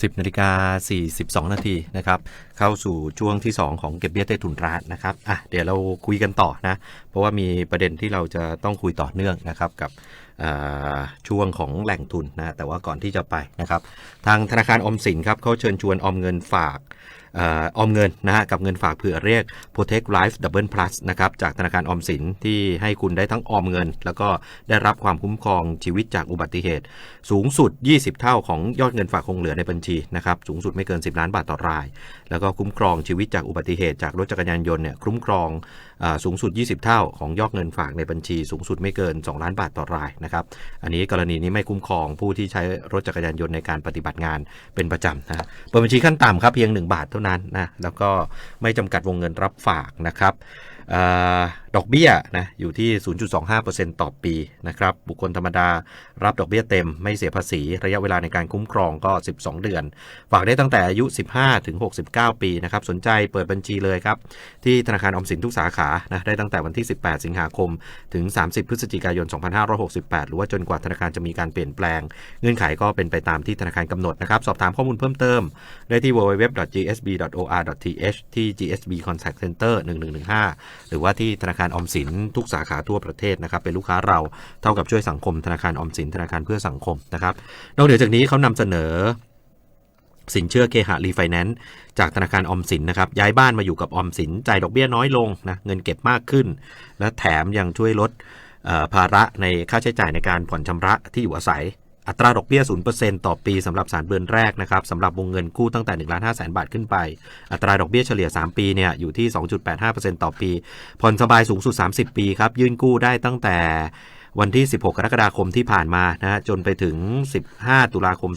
10นาฬิกา42 นาทีนะครับเข้าสู่ช่วงที่ 2 ของเก็บเบี้ยใต้ถุนร้านนะครับอะเดี๋ยวเราคุยกันต่อนะ เพราะว่ามีประเด็นที่เราจะต้องคุยต่อเนื่องนะครับกับช่วงของแหล่งทุนนะแต่ว่าก่อนที่จะไปนะครับ ทางธนาคารอมสินครับเขาเชิญชวนออมเงินฝาก ออมเงินนะฮะกับเงินฝากเผื่อเรียก Protect Life Double Plus นะครับจากธนาคารออมสินที่ให้คุณได้ทั้งออมเงิน แล้วก็ได้รับความคุ้มครองชีวิตจากอุบัติเหตุ สูงสุด 20 เท่าของยอดเงินฝากคงเหลือในบัญชีนะครับสูงสุดไม่เกิน 10 ล้านบาทต่อราย แล้วก็คุ้มครองชีวิตจากอุบัติเหตุ จากรถจักรยานยนต์เนี่ยคุ้มครองอสูงสุด 20 เท่าของยอดเงินฝากในบัญชี สูงสุดไม่เกิน 2 ล้านบาทต่อรายนะครับอันนี้กรณีนี้ไม่คุ้มครองผู้ที่ใช้รถจักรยานยนต์ในการปฏิบัติงานเป็นประจำนะเปิดบัญชีขั้นต่ำครับเพียง 1 บาทเท่านั้นนะแล้วก็ไม่จำกัดวงเงินรับฝากนะครับอ ดอกเบี้ยนะอยู่ที่ 0.25%ต่อปีนะครับ บุคคลธรรมดารับดอกเบี้ยเต็มไม่เสียภาษี ระยะเวลาในการคุ้มครองก็ 12 เดือน ฝากได้ตั้งแต่อายุ 15 ถึง 69 ปีนะครับ สนใจเปิดบัญชีเลยครับ ที่ธนาคารอมสินทุกสาขานะได้ตั้งแต่วันที่ 18 สิงหาคม ถึง 30 พฤศจิกายน 2568 หรือว่าจนกว่าธนาคารจะมีการเปลี่ยนแปลง เงื่อนไขก็เป็นไปตามที่ธนาคารกำหนดนะครับ สอบถามข้อมูลเพิ่มเติม ได้ที่ www.gsb.or.th ที่ GSB Contact Center 1115 หรือว่าที่ธนาคารคารออมสินทุกสาขาทั่วประเทศนะครับเป็นลูกค้าเราเท่ากับช่วยสังคมธนาคารออมสินธนาคารเพื่อสังคมนะครับนอกเหนือจากนี้เขานำเสนอสินเชื่อเคหะรีไฟแนนซ์จากธนาคารออมสินนะครับย้ายบ้านมาอยู่กับออมสินจ่ายดอกเบี้ยน้อยลงนะเงินเก็บมากขึ้น และแถมยังช่วยลดภาระในค่าใช้จ่ายในการผ่อนชำระที่อยู่อาศัย อัตราดอกเบี้ย 0%ต่อปีสำหรับสารเบือนแรกนะครับสำหรับวงเงินกู้ตั้งแต่1ล้าน5แสนบาทขึ้นไป อัตราดอกเบี้ยเฉลี่ย 3 ปีเนี่ยอยู่ที่ 2.85%ต่อปี ผ่อนสบายสูงสุด 30 ปีครับ ยื่นกู้ได้ตั้งแต่วันที่ 16 กรกฎาคมที่ผ่านมานะฮะจนไปถึง 15 ตุลาคม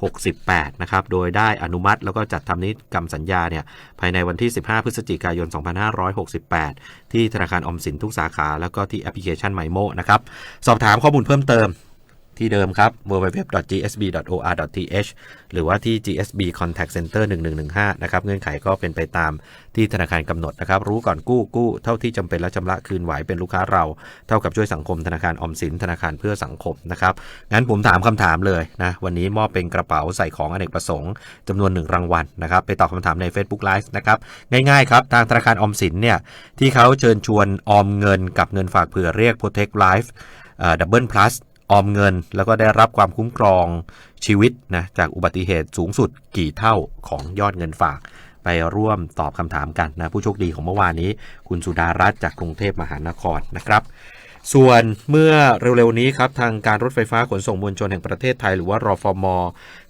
2568 นะครับ โดยได้อนุมัติแล้วก็จัดทำนิติกรรมสัญญาเนี่ยภายในวันที่ 15 พฤศจิกายน 2568 ที่ธนาคารออมสินทุกสาขา แล้วก็ที่แอปพลิเคชันไมโมนะครับ สอบถามข้อมูลเพิ่มเติม ที่เดิมครับ www.gsb.or.th หรือว่าที่ GSB Contact Center 1115 นะครับ เงื่อนไขก็เป็นไปตามที่ธนาคารกำหนดนะครับ รู้ก่อนกู้กู้เท่าที่จำเป็นและชำระคืนไหวเป็นลูกค้าเรา เท่ากับช่วยสังคมธนาคารออมสินธนาคารเพื่อสังคมนะครับ งั้นผมถามคำถามเลยนะวันนี้มอบเป็นกระเป๋าใส่ของอเนกประสงค์จำนวนหนึ่งรางวัลนะครับ ไปตอบคำถามใน Facebook Live นะครับ ง่ายๆครับทางธนาคารออมสินเนี่ยที่เขาเชิญชวนออมเงินกับเงินฝากเผื่อเรียก Protect Life ดับเบิลพลัส ออมเงิน แล้วก็ได้รับความคุ้มครองชีวิตนะจากอุบัติเหตุสูงสุดกี่เท่าของยอดเงินฝาก ไปร่วมตอบคำถามกันนะ ผู้โชคดีของเมื่อวานนี้ คุณสุดารัตน์จากกรุงเทพมหานครนะครับส่วนเมื่อเร็วๆนี้ครับทางการรถไฟฟ้าขนส่งมวลชนแห่งประเทศไทยหรือว่ารอฟม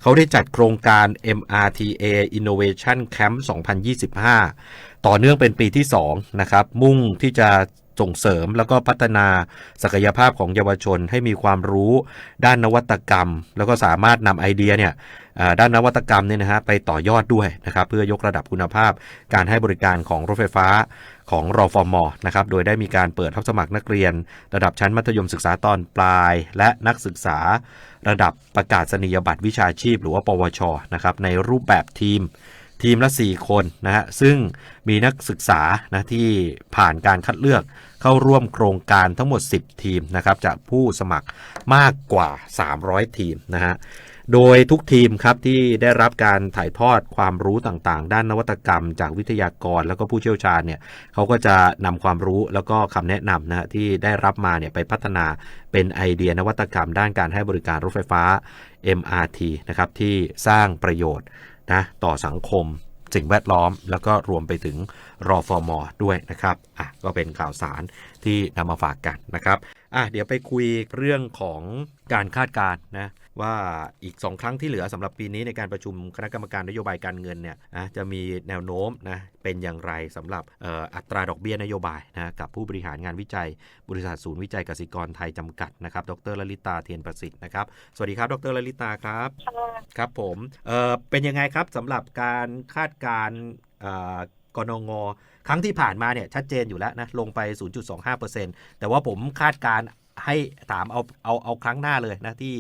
เขาได้จัดโครงการ MRTA Innovation Camp 2025 ต่อเนื่องเป็นปีที่ 2 นะครับ มุ่งที่จะ ส่งเสริมแล้วก็พัฒนาศักยภาพของเยาวชนให้มีความรู้ด้านนวัตกรรม แล้วก็สามารถนำไอเดียเนี่ยด้านนวัตกรรมเนี่ยนะฮะไปต่อยอดด้วยนะครับเพื่อยกระดับคุณภาพ การให้บริการของรถไฟฟ้าของรอฟอมอนะครับโดยได้มีการเปิดรับสมัครนักเรียน ระดับชั้นมัธยมศึกษาตอนปลาย และนักศึกษา ระดับประกาศนียบัตรวิชาชีพ หรือว่าปวชนะครับในรูปแบบทีม ทีมละ 4 คนนะฮะซึ่งมีนักศึกษานะที่ผ่านการคัดเลือกเข้าร่วมโครงการทั้งหมด 10 ทีมนะครับจากผู้สมัครมากกว่า 300 ทีมนะฮะโดยทุกทีมครับที่ได้รับการถ่ายทอดความรู้ต่างๆ ด้านนวัตกรรม จากวิทยากรแล้วก็ผู้เชี่ยวชาญเนี่ยเขาก็จะนำความรู้แล้วก็คำแนะนำนะฮะที่ได้รับมาเนี่ยไปพัฒนาเป็นไอเดียนวัตกรรม ด้านการให้บริการรถไฟฟ้า MRT นะครับที่สร้างประโยชน์ นะต่อสังคมสิ่งแวดล้อม แล้วก็รวมไปถึงรอฟอมอด้วยนะครับอะก็เป็นข่าวสารที่นำมาฝากกันนะครับอะเดี๋ยวไปคุยเรื่องของการคาดการณ์นะ ว่าอีก 2 ครั้งที่เหลือสำหรับปีนี้ในการประชุมคณะกรรมการนโยบายการเงินเนี่ยนะจะมีแนวโน้มนะเป็นอย่างไรสำหรับเอ่ออัตราดอกเบี้ยนโยบายนะกับผู้บริหารงานวิจัย บริษัทศูนย์วิจัยกสิกรไทยจำกัดนะครับ ดรลลิตาเทียนประสิทธิ์นะครับ สวัสดีครับ ดรลลิตาครับ ครับผมเอ่อเป็นยังไงครับสำหรับการคาดการณ์เอ่อกนงครั้งที่ผ่านมาเนี่ยชัดเจนอยู่แล้วนะลงไป 0.25%แต่ว่าผมคาดการณ์ ให้ถามเอาเอาเอาครั้งหน้าเลยนะที่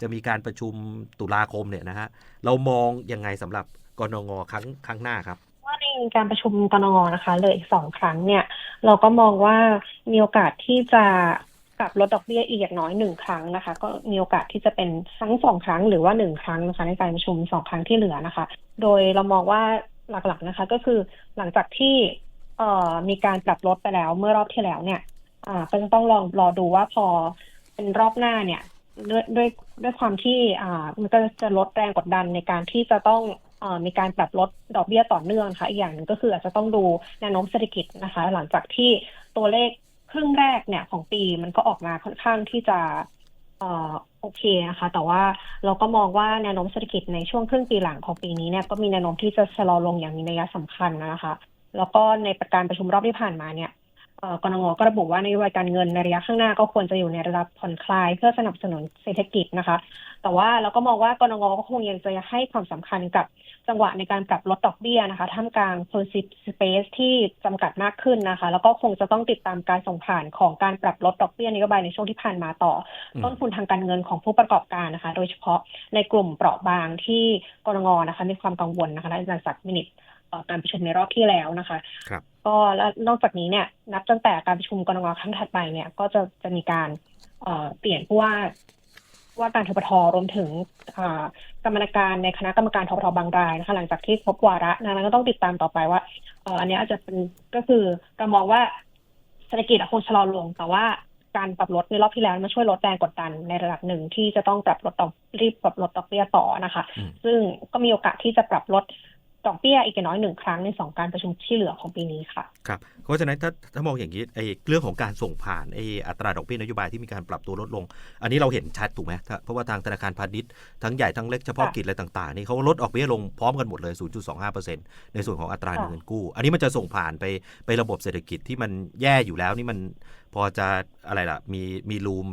จะมีการประชุมตุลาคมเนี่ยนะฮะเรามองยังไงสำหรับกนงงครั้งครั้งหน้าครับว่าในการประชุมกนงงนะคะเลยสองครั้งเนี่ย เราก็มองว่ามีโอกาสที่จะปรับลดดอกเบี้ยอีกอย่างน้อยหนึ่งครั้งนะคะ ก็มีโอกาสที่จะเป็นทั้งสองครั้งหรือว่าหนึ่งครั้งนะคะ ในการประชุมสองครั้งที่เหลือนะคะ โดยเรามองว่าหลักๆนะคะ ก็คือหลังจากที่มีการปรับลดไปแล้วเมื่อรอบที่แล้วเนี่ย อ่าก็จะต้องลองรอดูว่าพอเป็นรอบหน้าเนี่ยด้วยด้วยด้วยความที่อ่ามันก็จะลดแรงกดดันในการที่จะต้องอ่อมีการปรับลดดอกเบี้ยต่อเนื่องค่ะอีกอย่างหนึ่งก็คืออาจจะต้องดูแนวโน้มเศรษฐกิจนะคะ หลังจากที่ตัวเลขครึ่งแรกเนี่ยของปีมันก็ออกมาค่อนข้างที่จะอ่อโอเคนะคะ แต่ว่าเราก็มองว่าแนวโน้มเศรษฐกิจในช่วงครึ่งปีหลังของปีนี้เนี่ยก็มีแนวโน้มที่จะชะลอลงอย่างมีนัยสำคัญนะคะ แล้วก็ในประการประชุมรอบที่ผ่านมาเนี่ย กรงก็ระบุว่านโยบายการเงินในระยะข้างหน้าก็ควรจะอยู่ในระดับผ่อนคลายเพื่อสนับสนุนเศรษฐกิจนะคะ แต่ว่าเราก็มองว่ากรงก็คงยังจะให้ความสำคัญกับจังหวะในการปรับลดดอกเบี้ยนะคะ ท่ามกลาง policy space ที่จำกัดมากขึ้นนะคะ แล้วก็คงจะต้องติดตามการส่งผ่านของการปรับลดดอกเบี้ยนโยบายในช่วงที่ผ่านมาต่ออมต้นทุนทางการเงินของผู้ประกอบการนะคะ โดยเฉพาะในกลุ่มเปราะบางที่กรงนะคะมีความกังวลนะคะและอาจารย์ศักดิ์มินิตเอ่อ การประชุมในรอบที่แล้วนะคะครับก็แล้วนอกจากนี้เนี่ย นับตั้งแต่การประชุมกรงครั้งถัดไปเนี่ย ก็จะจะมีการเอ่อเปลี่ยนผู้ว่าว่าการทปทรวมถึงอ่ากรรมการในคณะกรรมการทปทบางรายนะคะหลังจากที่ครบวาระนั้นก็ต้องติดตามต่อไปว่าเอ่ออันเนี้ยอาจจะเป็นก็คือเรามองว่าเศรษฐกิจอะคงชะลอลง แต่ว่าการปรับลดในรอบที่แล้วมาช่วยลดแรงกดดันในระดับหนึ่งที่จะต้องปรับลดดอกรีบปรับลดดอกเบี้ยต่อนะคะอืมซึ่งก็มีโอกาสที่จะปรับลด ดอกเบี้ยอีกอย่างน้อยหนึ่งครั้งในสองการประชุมที่เหลือของปีนี้ค่ะครับเพราะฉะนั้นถ้าถ้ามองอย่างนี้ไอ้เรื่องของการส่งผ่านไอ้อัตราดอกเบี้ยนโยบายที่มีการปรับตัวลดลง อันนี้เราเห็นชัดถูกไหมเพราะว่าทางธนาคารพาณิชย์ทั้งใหญ่ทั้งเล็กเฉพาะกิจอะไรต่างๆนี่เขาลดออกเบี้ยลงพร้อมกันหมดเลย 0.25%ในส่วนของอัตราเงินกู้ อันนี้มันจะส่งผ่านไปไประบบเศรษฐกิจที่มันแย่อยู่แล้วนี่มันพอจะอะไรล่ะมีมีรูม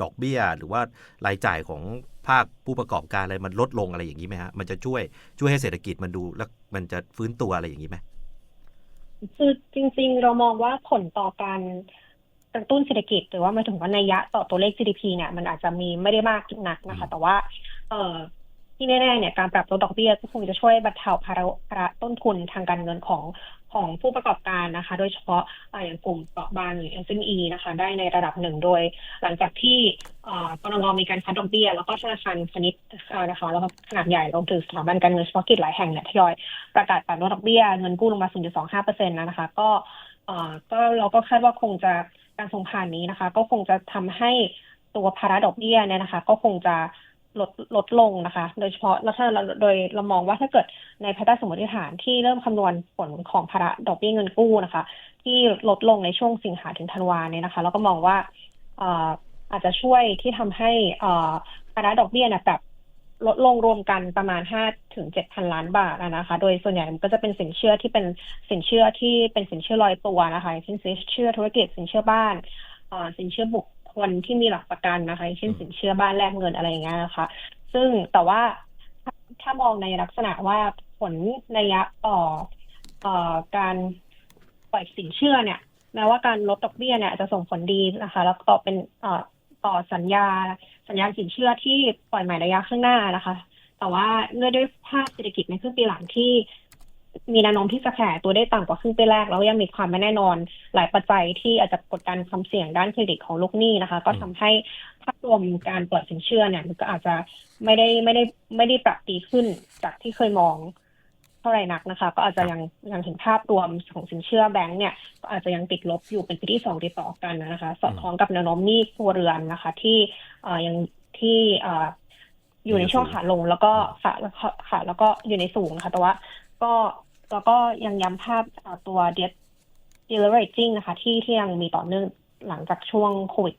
ดอกเบี้ย หรือว่ารายจ่ายของภาคผู้ประกอบการอะไรมันลดลงอะไรอย่างนี้ไหมฮะมันจะช่วยช่วยให้เศรษฐกิจมันดูแล้วมันจะฟื้นตัวอะไรอย่างนี้ไหมคือจริง ๆ เรามองว่าผลต่อการกระตุ้นเศรษฐกิจหรือว่าหมายถึงว่านัยยะต่อตัวเลข GDP เนี่ยมันอาจจะมีไม่ได้มากนักนะคะ แต่ว่า เออที่แน่ๆเนี่ยการปรับลดดอกเบี้ยก็คงจะช่วยบรรเทาภาระต้นทุนทางการเงินของ ของผู้ประกอบการนะคะ โดยเฉพาะอย่างกลุ่มเปราะบางหรือ SME นะคะ ได้ในระดับหนึ่งโดย หลังจากที่เอ่อกรงมีการคัดดอกเบี้ย แล้วก็ธนาคารพาณิชย์นะคะแล้วก็ขนาดใหญ่รวมถึงสถาบันการเงินเฉพาะกิจหลายแห่งเนี่ยทยอยประกาศปรับลดดอกเบี้ยเงินกู้ลงมา 0.25เปอร์เซ็นต์นะคะ ก็เอ่อก็เราก็คาดว่าคงจะการส่งผ่านนี้นะคะ ก็คงจะทำให้ตัวภาระดอกเบี้ยเนี่ยนะคะ ก็คงจะ ลดลดลงนะคะ โดยเฉพาะแล้วถ้าเราโดยเรามองว่าถ้าเกิดในภายใต้สมมติฐานที่เริ่มคำนวณผลของภาระดอกเบี้ยเงินกู้นะคะ ที่ลดลงในช่วงสิงหาถึงธันวาเนี่ยนะคะแล้วก็มองว่าเอ่อาจจะช่วยที่ทำให้ภาระดอกเบี้ยนี่ยแบบลดลงรวมกันประมาณ5ถึง7,000ล้านบาทนะคะ โดยส่วนใหญ่มันก็จะเป็นสินเชื่อที่เป็นสินเชื่อที่เป็นสินเชื่อลอยตัวนะคะอย่างเช่นสินเชื่อธุรกิจสินเชื่อบ้านสินเชื่อบุค คลที่มีหลักประกันนะคะอย่างเช่นอืมสินเชื่อบ้านแลกเงินอะไรอย่างเงี้ยนะคะ ซึ่งแต่ว่าถ้าถ้ามองในลักษณะว่าผลนัยยะต่อเอ่อการปล่อยสินเชื่อเนี่ยแม้ว่าการลดดอกเบี้ยเนี่ยจะส่งผลดีนะคะ แล้วก็เป็นเอ่อต่อสัญญา สัญญาสินเชื่อที่ปล่อยใหม่ระยะข้างหน้านะคะ แต่ว่าเนื่องด้วยภาพเศรษฐกิจในครึ่งปีหลังที่ มีแนวโน้มที่จะแข่ตัวได้ต่ำกว่าครึ่งปีแรก แล้วยังมีความไม่แน่นอน หลายปัจจัยที่อาจจะกดดันความเสี่ยงด้านเครดิตของลูกหนี้นะคะ ก็ทำให้ภาพรวมการปล่อยสินเชื่อเนี่ยมันก็อาจจะไม่ได้ไม่ได้ไม่ได้ปรับดีขึ้นจากที่เคยมองเท่าไหร่นักนะคะ ก็อาจจะยังยังเห็นภาพรวมของสินเชื่อแบงก์เนี่ยก็อาจจะยังติดลบอยู่เป็นปีที่สองติดต่อกันนะคะ สอดคล้องกับแนวโน้มหนี้ครัวเรือนนะคะ ที่เอ่อยังที่เอ่ออยู่ในช่วงขาลงแล้วก็ขาแล้วก็ขาแล้วก็อยู่ในสูงนะคะแต่ว่าก็ แล้วก็ยังย้ำภาพเอ่อตัว debt deleveraging นะคะ ที่ที่ยังมีต่อเนื่องหลังจากช่วงโควิด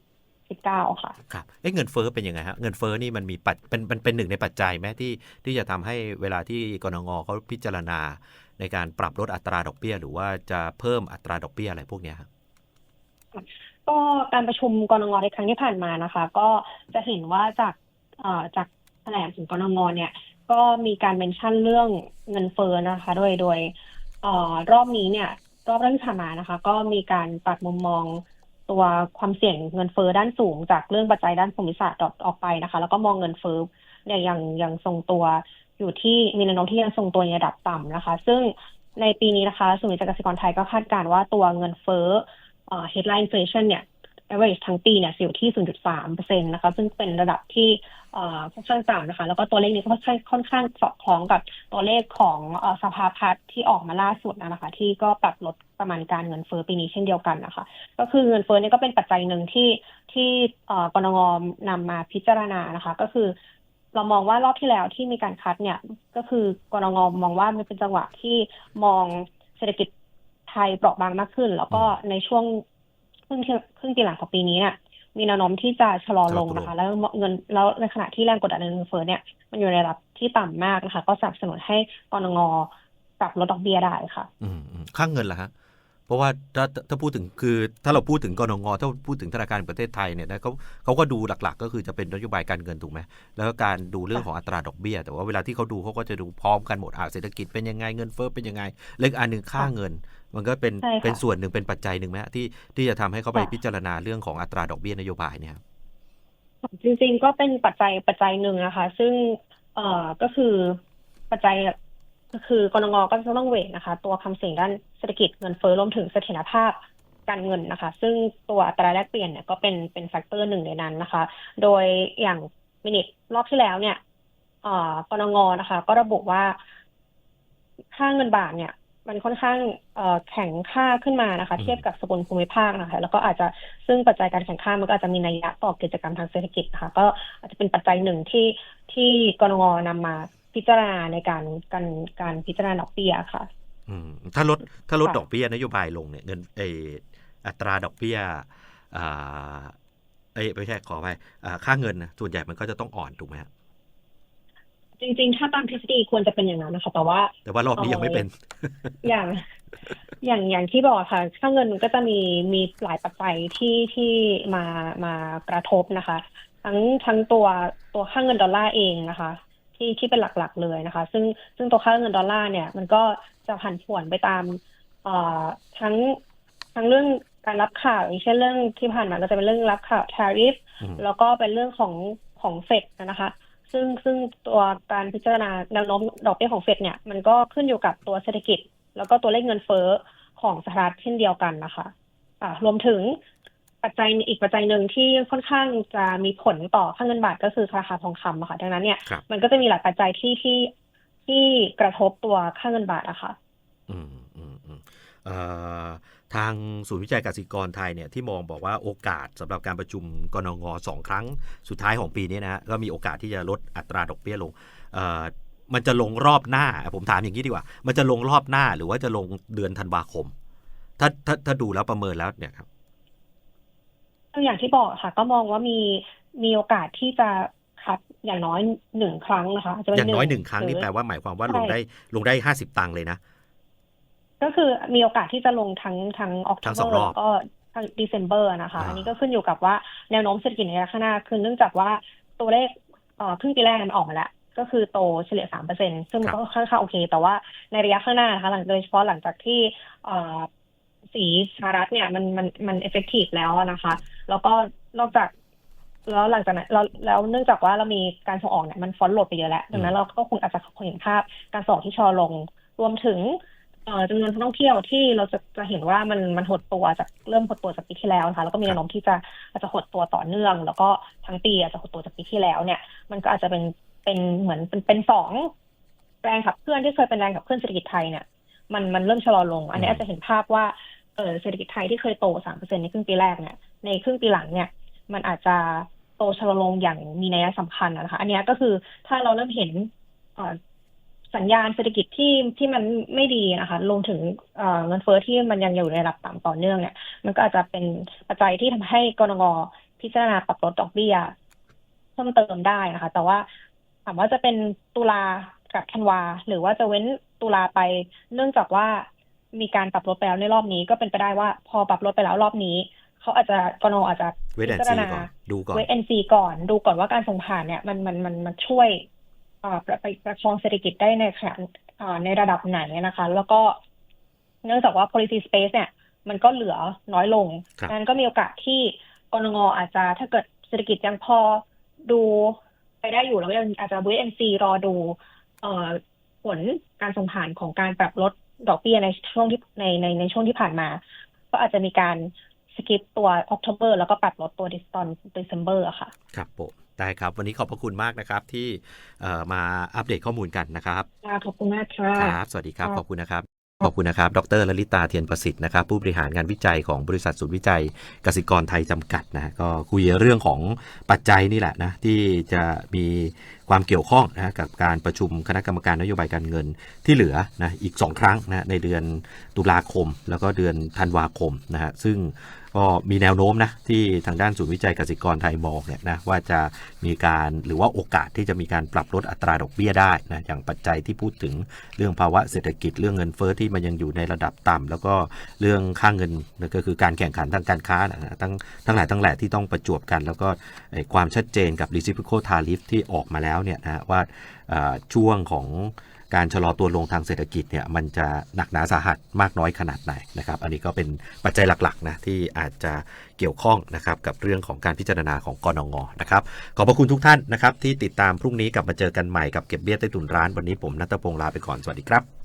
19ค่ะครับเอ้เงินเฟ้อเป็นยังไงฮะ เงินเฟ้อนี่มันมีปัจเป็นเป็นเป็นหนึ่งในปัจจัยไหมที่ที่จะทำให้เวลาที่กรงเขาพิจารณา ในการปรับลดอัตราดอกเบี้ย หรือว่าจะเพิ่มอัตราดอกเบี้ยอะไรพวกเนี้ยฮะก็การประชุมกรงในครั้งที่ผ่านมานะคะ ก็จะเห็นว่าจากเอ่อจากแถลงถึงกรงเนี่ย ก็มีการเมนชั่นเรื่องเงินเฟ้อนะคะ โดยโดยออรอบนี้เนี่ย รอบแรกที่ผ่านมานะคะ ก็มีการปรับมุมมองตัวความเสี่ยงเงินเฟ้อด้านสูง จากเรื่องปัจจัยด้านภูมิศาสตร์ออกออกไปนะคะ แล้วก็มองเงินเฟ้อเนี่ยยังยังทรงตัวอยู่ที่มีแนวโน้มที่ยังทรงตัวในระดับต่ำนะคะ ซึ่งในปีนี้นะคะศูนย์วิจัยเกษตรกรไทยก็คาดการณ์ว่าตัวเงินเฟ้ออ่อ headline inflation เนี่ย average ทั้งปีเนี่ยอยู่ที่ 0.3%นะคะ ซึ่งเป็นระดับที่ ค่อนข้างต่ำนะคะ แล้วก็ตัวเลขนี้ก็ค่อนข้างสอดคล้องกับตัวเลขของอสภาพัฒน์ที่ออกมาล่าสุดนะคะ ที่ก็ปรับลดประมาณการเงินเฟ้อปีนี้เช่นเดียวกันนะคะ ก็คือเงินเฟ้อนี่ก็เป็นปัจจัยหนึ่งที่ที่กรงงนำมาพิจารณานะคะ ก็คือเรามองว่ารอบที่แล้วที่มีการคัดเนี่ย ก็คือกรงงมองว่ามันเป็นจังหวะที่มองเศรษฐกิจไทยเปราะบางมากขึ้น แล้วก็ในช่วงครึ่งที่ครึ่งปีหลังของปีนี้เนี่ย มีแนวโน้มที่จะชะลอลงนะคะ แล้วเงินแล้วในขณะที่แรงกดดันในเงินเฟ้อเนี่ยมันอยู่ในระดับที่ต่ำมากนะคะ ก็สนับสนุนให้กรงงปรับลดดอกเบี้ยได้ค่ะอืมอืมค่างเงินล่ะฮะเพราะว่าถ้าถ้าพูดถึงคือถ้าเราพูดถึงกรงงถ้าพูดถึงธนาคารแห่งประเทศไทยเนี่ยนะเขาเขาก็ดูหลักๆ ก็คือจะเป็นนโยบายการเงินถูกไหมแล้วก็การดูเรื่องของอัตราดอกเบี้ย แต่ว่าเวลาที่เขาดูเขาก็จะดูพร้อมกันหมดอ่าเศรษฐกิจเป็นยังไงเงินเฟ้อเป็นยังไงเล็กอันหนึ่งค่าเงิน มันก็เป็นใช่ค่ะเป็นส่วนหนึ่งเป็นปัจจัยหนึ่งไหมฮะที่ที่จะทำให้เขาไปค่ะพิจารณาเรื่องของอัตราดอกเบี้ยนโยบายเนี่ยครับจริงๆก็เป็นปัจจัยปัจจัยหนึ่งนะคะ ซึ่งเอ่อก็คือปัจจัยก็คือกรงก็จะต้องเวทนะคะ ตัวคำเสี่ยงด้านเศรษฐกิจเงินเฟ้อรวมถึงเสถียรภาพการเงินนะคะ ซึ่งตัวอัตราแลกเปลี่ยนเนี่ยก็เป็นเป็นแฟกเตอร์หนึ่งในนั้นนะคะ โดยอย่างมินิทรอบที่แล้วเนี่ยเอ่อกรงนะคะ ก็ระบุว่าค่าเงินบาทเนี่ย มันค่อนข้างเอ่อแข็งค่าขึ้นมานะคะอืมเทียบกับสกุลภูมิภาคนะคะ แล้วก็อาจจะซึ่งปัจจัยการแข่งข้ามันก็อาจจะมีนัยยะต่อกิจกรรมทางเศรษฐกิจนะคะก็อาจจะเป็นปัจจัยหนึ่งที่ที่กรงนำมาพิจารณาในการการการพิจารณาดอกเบี้ยค่ะอืมถ้าลดถ้าลดค่ะดอกเบี้ยนโยบายลงเนี่ยเงินเอออัตราดอกเบี้ยอ่าเอ้ยไม่ใช่ขอไปอ่าค่าเงินนะส่วนใหญ่มันก็จะต้องอ่อนถูกไหมฮะ จริง ๆ ถ้าตามทฤษฎีควรจะเป็นอย่างนั้นนะคะแต่ว่า แต่ว่ารอบนี้ยังไม่เป็น อย่าง อย่างอย่างที่บอกค่ะค่าเงินมันก็จะมีมีหลายปัจจัยที่ที่มามากระทบนะคะ ทั้งทั้งตัวตัวค่าเงินดอลลาร์เองนะคะ ที่ที่เป็นหลักๆเลยนะคะ ซึ่งซึ่งตัวค่าเงินดอลลาร์เนี่ย มันก็จะผันผวนไปตามเอ่อทั้งทั้งเรื่องการรับข่าวอย่างเช่นเรื่องที่ผ่านมาก็จะเป็นเรื่องรับข่าว tariff อืมแล้วก็เป็นเรื่องของของเฟดนะคะ ซึ่งซึ่งตัวการพิจารณาแนวโน้มดอกเบี้ยของเฟดเนี่ยมันก็ขึ้นอยู่กับตัวเศรษฐกิจ แล้วก็ตัวเลขเงินเฟ้อของสหรัฐเช่นเดียวกันนะคะอ่ารวมถึงปัจจัยอีกปัจจัยหนึ่งที่ค่อนข้างจะมีผลต่อค่าเงินบาทก็คือราคาทองคำอะค่ะดังนั้นเนี่ยครับมันก็จะมีหลายปัจจัยที่ที่ที่กระทบตัวค่าเงินบาทอะค่ะอืมอืมอืมเอ่อ ทางศูนย์วิจัยกสิกรไทยเนี่ยที่มองบอกว่าโอกาสสำหรับการประชุมกนงสองครั้งสุดท้ายของปีนี้นะฮะก็มีโอกาสที่จะลดอัตราดอกเบี้ยลงเอ่อมันจะลงรอบหน้า ผมถามอย่างนี้ดีกว่า มันจะลงรอบหน้าหรือว่าจะลงเดือนธันวาคม ถ้าถ้าถ้าดูแล้วประเมินแล้วเนี่ยครับอย่างที่บอกค่ะ ก็มองว่ามีมีโอกาสที่จะคัดอย่างน้อยหนึ่งครั้งนะคะจะเป็อย่างน้อยหนึ่งครั้งหนี่รือแปลว่าหมายความว่าใช่ลงได้ลงได้ห้าสิบตังค์เลยนะ ก็คือมีโอกาสที่จะลงทั้งทั้งออกทั้งสองรอบแล้วก็ทั้ง December นะคะอ่าอันนี้ก็ขึ้นอยู่กับว่าแนวโน้มเศรษฐกิจในระยะข้างหน้าคือเนื่องจากว่าตัวเลขเอ่อครึ่งปีแรกมันออกมาแล้วก็คือโตเฉลี่ยสามเปอร์เซ็นซึ่งมันก็ค่อนข้างโอเค แต่ว่าในระยะข้างหน้านะคะหลังโดยเฉพาะหลังจากที่เอ่อสีสหรัฐเนี่ยมันมันมันเอฟเฟกตีฟแล้วนะคะ แล้วก็นอกจากแล้วหลังจากนั้นเราแล้วเนื่องจากว่าเรามีการส่งออกเนี่ยมันฟอนโหลดไปเยอะแล้วดังนั้นเราก็คงอาจจะเห็นภาพการส่งออกที่ชะลอลงรวมถึงเอ่อ จำนวนนักท่องเที่ยวที่เราจะจะเห็นว่ามันมันหดตัวจากเริ่มหดตัวจากปีที่แล้วนะคะแล้วก็มีแนวโน้มที่จะอาจจะหดตัวต่อเนื่อง แล้วก็ทั้งปีอาจจะหดตัวจากปีที่แล้วเนี่ย มันก็อาจจะเป็นเป็นเหมือนเป็นเป็นสองแรงขับเคลื่อนที่เคยเป็นแรงขับเคลื่อนเศรษฐกิจไทยเนี่ยมันมันเริ่มชะลอลง อันนี้อาจจะเห็นภาพว่าเออเศรษฐกิจไทยที่เคยโตสามเปอร์เซ็นในครึ่งปีแรกเนี่ยในครึ่งปีหลังเนี่ย มันอาจจะโตชะลอลงอย่างมีนัยสำคัญนะคะ อันนี้ก็คือถ้าเราเริ่มเห็นอ่ สัญญาณเศรษฐกิจที่ที่มันไม่ดีนะคะรวมถึงเอ่อเงินเฟ้อที่มันยังอยู่ในระดับต่ำต่อเนื่องเนี่ย มันก็อาจจะเป็นปัจจัยที่ทำให้กรงพิจารณาปรับลดดอกเบี้ยเพิ่มเติมได้นะคะ แต่ว่าถามว่าจะเป็นตุลากับธันวา หรือว่าจะเว้นตุลาไป เนื่องจากว่ามีการปรับลดไปแล้วในรอบนี้ก็เป็นไปได้ว่าพอปรับลดไปแล้วรอบนี้เขาอาจจะกรงอาจจะเวทแอนพิจารซีณาก่อนดูก่อนเวทแอนซีก่อนดูก่อนว่าการส่งผ่านเนี่ยมันมันมันมันช่วยเอ่อ ประไปประคองเศรษฐกิจได้ในขนาดเอ่อในระดับไหนนะคะ แล้วก็เนื่องจากว่า policy space เนี่ย มันก็เหลือน้อยลงครับดังนั้นก็มีโอกาสที่กรงอาจจะถ้าเกิดเศรษฐกิจยังพอดูไปได้อยู่แล้วยังอาจจะ wait and see รอดูเอ่อผลการส่งผ่านของการปรับลดดอกเบี้ยในช่วงที่ในในในช่วงที่ผ่านมา ก็อาจจะมีการสกิปตัว October แล้วก็ปรับลดตัว Discount December อะค่ะ ครับผม ได้ครับ วันนี้ขอบพระคุณมากนะครับที่เอ่อมาอัปเดตข้อมูลกันนะครับค่ะขอบคุณมากค่ะครับ สวัสดีครับค่ะขอบคุณนะครับขอบคุณนะครับ ดรลลิตาเทียนประสิทธิ์นะครับ ผู้บริหารงานวิจัยของบริษัทศูนย์วิจัยกสิกรไทยจำกัดนะ ก็คุยเรื่องของปัจจัยนี่แหละนะ ที่จะมีความเกี่ยวข้องนะกับการประชุมคณะกรรมการนโยบายการเงินที่เหลือนะอีก 2 ครั้งนะในเดือนตุลาคม แล้วก็เดือนธันวาคมนะฮะซึ่ง ก็มีแนวโน้มนะที่ทางด้านศูนย์วิจัยกสิกรไทยมองเนี่ยนะว่าจะมีการหรือว่าโอกาสที่จะมีการปรับลดอัตราดอกเบี้ยได้นะอย่างปัจจัยที่พูดถึงเรื่องภาวะเศรษฐกิจเรื่องเงินเฟ้อที่มันยังอยู่ในระดับต่ำแล้วก็เรื่องค่างเงินนะก็คือการแข่งขันทางการค้านะทั้งทั้งหลายทั้งแหล่ที่ต้องประจวบกัน แล้วก็ความชัดเจนกับ reciprocal tariff ที่ออกมาแล้วเนี่ยนะว่าช่วงของ การชะลอตัวลงทางเศรษฐกิจเนี่ยมันจะหนักหนาสาหัสมากน้อยขนาดไหนนะครับอันนี้ก็เป็นปัจจัยหลักๆนะที่อาจจะเกี่ยวข้องนะครับกับเรื่องของการพิจารณาของกนงนะครับขอบพระคุณทุกท่านนะครับที่ติดตามพรุ่งนี้กลับมาเจอกันใหม่กับเก็บเบี้ยใต้ถุนร้านวันนี้ผมนัทพงษ์ลาไปก่อนสวัสดีครับ